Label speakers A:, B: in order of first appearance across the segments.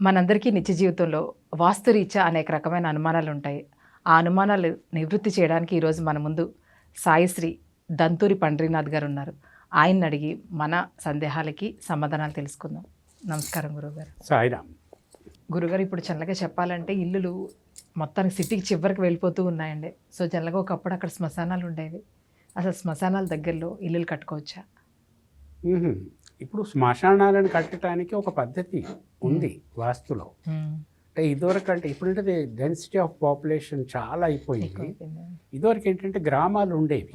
A: మనందరికీ నిత్య జీవితంలో వాస్తురీత్యా అనేక రకమైన అనుమానాలు ఉంటాయి. ఆ అనుమానాలు నివృత్తి చేయడానికి ఈరోజు మన ముందు సాయిశ్రీ దంతూరి పండ్రీనాథ్ గారు ఉన్నారు. ఆయన్ని అడిగి మన సందేహాలకి సమాధానాలు తెలుసుకుందాం. నమస్కారం గురువుగారు.
B: సాయిరామ్.
A: గురుగారు ఇప్పుడు చల్లగా చెప్పాలంటే ఇల్లులు మొత్తానికి సిటీకి చివరికి వెళ్ళిపోతూ ఉన్నాయండి. సో జనరల్గా ఒకప్పుడు అక్కడ శ్మశానాలు ఉండేవి. అసలు శ్మశానాల దగ్గరలో ఇల్లులు కట్టుకోవచ్చా.
B: ఇప్పుడు శ్మశానాలను కట్టడానికి ఒక పద్ధతి. ఉంది వాస్తులో అంటే ఇదివరకు అంటే ఇప్పుడంటే డెన్సిటీ ఆఫ్ పాపులేషన్ చాలా అయిపోయింది. ఇదివరకు ఏంటంటే గ్రామాలు ఉండేవి.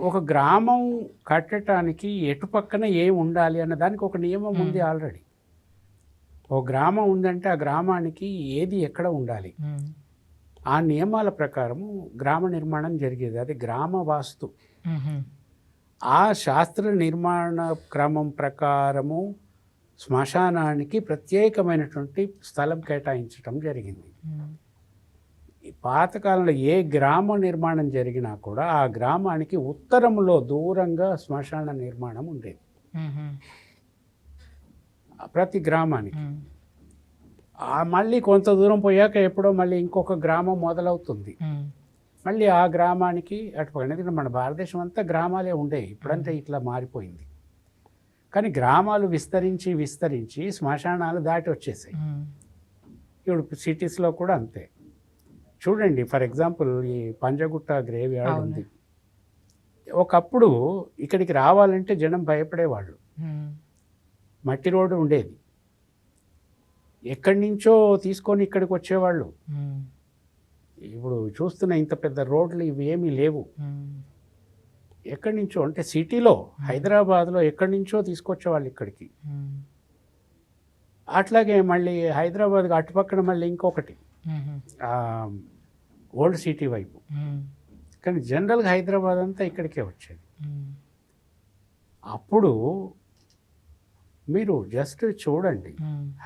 B: ఒక గ్రామం కట్టడానికి ఎటు పక్కన ఏం ఉండాలి అన్న దానికి ఒక నియమం ఉంది. ఆల్రెడీ ఒక గ్రామం ఉందంటే ఆ గ్రామానికి ఏది ఎక్కడ ఉండాలి. ఆ నియమాల ప్రకారము గ్రామ నిర్మాణం జరిగేది అది గ్రామ వాస్తు. ఆ శాస్త్ర నిర్మాణ క్రమం ప్రకారము శ్మశానానికి ప్రత్యేకమైనటువంటి స్థలం కేటాయించడం జరిగింది. పాతకాలంలో ఏ గ్రామ నిర్మాణం జరిగినా కూడా ఆ గ్రామానికి ఉత్తరంలో దూరంగా శ్మశాన నిర్మాణం ఉండేది. ప్రతి గ్రామానికి. మళ్ళీ కొంత దూరం పోయాక ఎప్పుడో మళ్ళీ ఇంకొక గ్రామం మొదలవుతుంది. మళ్ళీ ఆ గ్రామానికి అటు ఎందుకంటే మన భారతదేశం అంతా గ్రామాలే ఉండేవి ఇప్పుడంతా ఇట్లా మారిపోయింది. కానీ గ్రామాలు విస్తరించి విస్తరించి శ్మశానాలు దాటి వచ్చేసాయి. ఇప్పుడు సిటీస్లో కూడా అంతే చూడండి ఫర్ ఎగ్జాంపుల్ ఈ పంజగుట్ట గ్రేవ్ యార్డ్. ఉంది ఒకప్పుడు ఇక్కడికి రావాలంటే జనం భయపడేవాళ్ళు. మట్టి రోడ్డు ఉండేది ఎక్కడి నుంచో తీసుకొని ఇక్కడికి వచ్చేవాళ్ళు. ఇప్పుడు చూస్తున్న ఇంత పెద్ద రోడ్లు ఇవి ఏమీ లేవు. ఎక్కడి నుంచో అంటే సిటీలో హైదరాబాద్లో ఎక్కడి నుంచో తీసుకొచ్చేవాళ్ళు ఇక్కడికి. అట్లాగే మళ్ళీ హైదరాబాద్ అటుపక్కన మళ్ళీ ఇంకొకటి ఓల్డ్ సిటీ వైపు. కానీ జనరల్గా హైదరాబాద్ అంతా ఇక్కడికే వచ్చేది. అప్పుడు మీరు జస్ట్ చూడండి.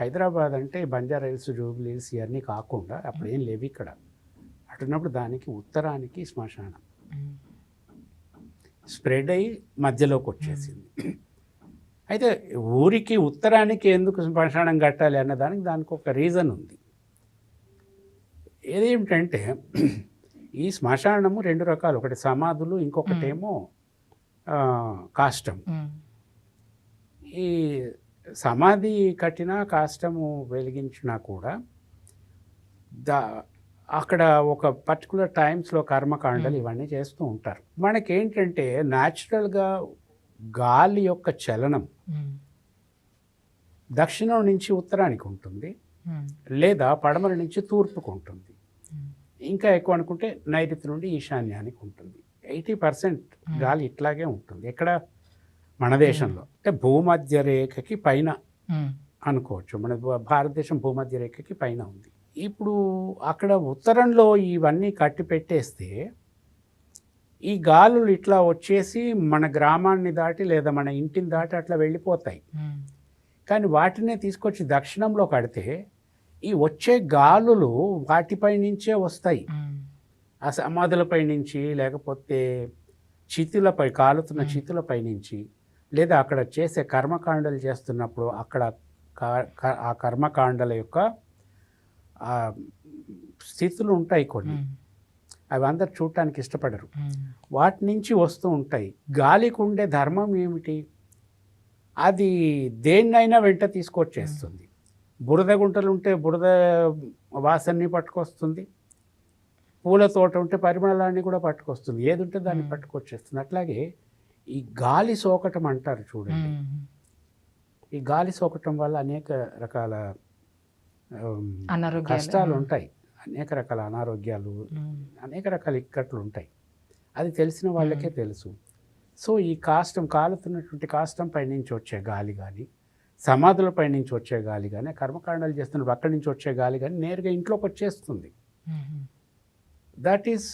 B: హైదరాబాద్ అంటే బంజారా హిల్స్ జూబ్లీస్ ఇవన్నీ కాకుండా అప్పుడు ఏం లేవు ఇక్కడ అటున్నప్పుడు దానికి ఉత్తరానికి శ్మశానం. స్ప్రెడ్ అయ్యి మధ్యలోకి వచ్చేసింది. అయితే ఊరికి ఉత్తరానికి ఎందుకు శ్మశానం కట్టాలి అన్న దానికి ఒక రీజన్ ఉంది. ఏదేమిటంటే ఈ శ్మశానము రెండు రకాలు ఒకటి సమాధులు ఇంకొకటేమో కాష్టం. ఈ సమాధి కట్టినా కాష్టము వెలిగించినా కూడా దా అక్కడ ఒక పర్టికులర్ టైమ్స్లో కర్మకాండలు. ఇవన్నీ చేస్తూ ఉంటారు మనకేంటంటే న్యాచురల్గా గాలి యొక్క చలనం. దక్షిణం నుంచి ఉత్తరానికి ఉంటుంది. లేదా పడమర నుంచి తూర్పుకు ఉంటుంది. ఇంకా ఎక్కువ అనుకుంటే నైరుతి నుండి ఈశాన్యానికి ఉంటుంది ఎయిటీ పర్సెంట్. గాలి ఇట్లాగే ఉంటుంది ఎక్కడ మన దేశంలో అంటే భూమధ్య రేఖకి పైన. అనుకోవచ్చు మన భారతదేశం భూమధ్య రేఖకి పైన ఉంది ఇప్పుడు అక్కడ ఉత్తరంలో ఇవన్నీ కట్టి పెట్టేస్తే ఈ గాలులు ఇట్లా వచ్చేసి మన గ్రామాన్ని దాటి లేదా మన ఇంటిని దాటి అట్లా వెళ్ళిపోతాయి. కానీ వాటినే తీసుకొచ్చి దక్షిణంలో కడితే ఈ వచ్చే గాలులు వాటిపై నుంచే వస్తాయి. ఆ సమాధులపై నుంచి లేకపోతే చితులపై కాలుతున్న. చితులపై నుంచి లేదా అక్కడ చేసే కర్మకాండలు చేస్తున్నప్పుడు అక్కడ ఆ కర్మకాండల యొక్క స్థితులు ఉంటాయి కొన్ని. అవి అందరు చూడటానికి ఇష్టపడరు. వాటి నుంచి వస్తూ ఉంటాయి గాలికి ఉండే ధర్మం ఏమిటి అది దేన్నైనా వెంట తీసుకొచ్చేస్తుంది బురద గుంటలు ఉంటే బురద వాసనని పట్టుకొస్తుంది పూల తోట ఉంటే పరిమళాన్ని కూడా పట్టుకొస్తుంది ఏది ఉంటే దాన్ని. పట్టుకొచ్చేస్తుంది అట్లాగే ఈ గాలి సోకటం అంటారు చూడండి. ఈ గాలి సోకటం వల్ల అనేక రకాల. కష్టాలు ఉంటాయి అనేక రకాల అనారోగ్యాలు. అనేక రకాల ఇక్కట్లు ఉంటాయి అది తెలిసిన వాళ్ళకే తెలుసు సో ఈ కాష్టం కాలుతున్నటువంటి కాష్టం పైనుంచి వచ్చే గాలి కానీ సమాధుల పైనుంచి వచ్చే గాలి కానీ కర్మకాండాలు చేస్తున్నప్పుడు అక్కడి నుంచి వచ్చే గాలి కానీ నేరుగా ఇంట్లోకి వచ్చేస్తుంది. That is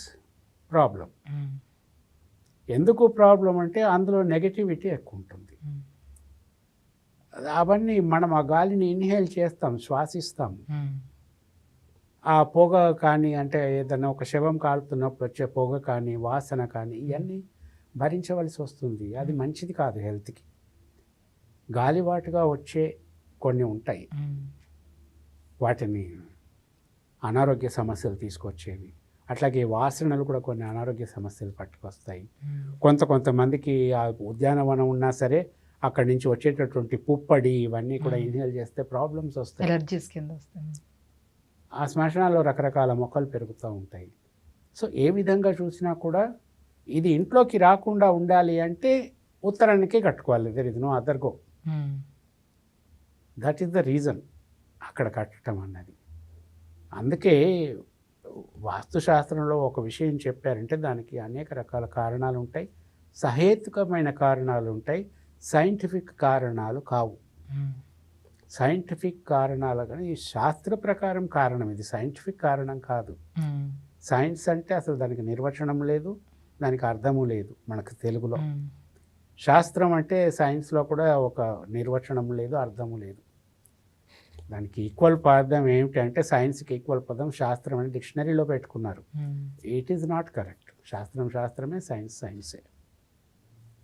B: problem. ఎందుకు ప్రాబ్లం అంటే అందులో నెగటివిటీ ఎక్కువ ఉంటుంది. అవన్నీ మనం ఆ గాలిని ఇన్హేల్ చేస్తాం శ్వాసిస్తాం. ఆ పొగ కానీ అంటే ఏదైనా ఒక శవం కాలుతున్నప్పుడు వచ్చే పొగ కానీ వాసన కానీ ఇవన్నీ భరించవలసి వస్తుంది. అది మంచిది కాదు హెల్త్కి. గాలివాటుగా వచ్చే కొన్ని ఉంటాయి. వాటిని అనారోగ్య సమస్యలు తీసుకొచ్చేవి. అట్లాగే వాసనలు కూడా కొన్ని అనారోగ్య సమస్యలు పట్టుకొస్తాయి. కొంత కొంతమందికి ఆ ఉద్యానవనం ఉన్నా సరే అక్కడి నుంచి వచ్చేటటువంటి పుప్పడి ఇవన్నీ కూడా. ఇన్హేల్ చేస్తే ప్రాబ్లమ్స్ వస్తాయి.
A: ఎలర్జీస్ కింద వస్తుంది
B: ఆ శ్మశానాల్లో రకరకాల మొక్కలు పెరుగుతూ ఉంటాయి. సో ఏ విధంగా చూసినా కూడా ఇది ఇంట్లోకి రాకుండా ఉండాలి అంటే ఉత్తరానికి కట్టుకోవాలి. There is no other go that is the reason అక్కడ కట్టడం అన్నది. అందుకే వాస్తుశాస్త్రంలో ఒక విషయం చెప్పారంటే దానికి అనేక రకాల కారణాలు ఉంటాయి. సహేతుకమైన కారణాలు ఉంటాయి. సైంటిఫిక్ కారణాలు కావు. సైంటిఫిక్ కారణాలు కానీ ఈ శాస్త్ర ప్రకారం కారణం ఇది. సైంటిఫిక్ కారణం కాదు. సైన్స్ అంటే అసలు దానికి నిర్వచనం లేదు దానికి అర్థము లేదు మనకు తెలుగులో. శాస్త్రం అంటే సైన్స్లో కూడా ఒక నిర్వచనం లేదు అర్థము లేదు. దానికి ఈక్వల్ పదం ఏమిటి అంటే సైన్స్కి ఈక్వల్ పదం శాస్త్రం అని డిక్షనరీలో పెట్టుకున్నారు. ఇట్ ఈజ్ నాట్ కరెక్ట్ శాస్త్రం శాస్త్రమే సైన్స్ సైన్సే.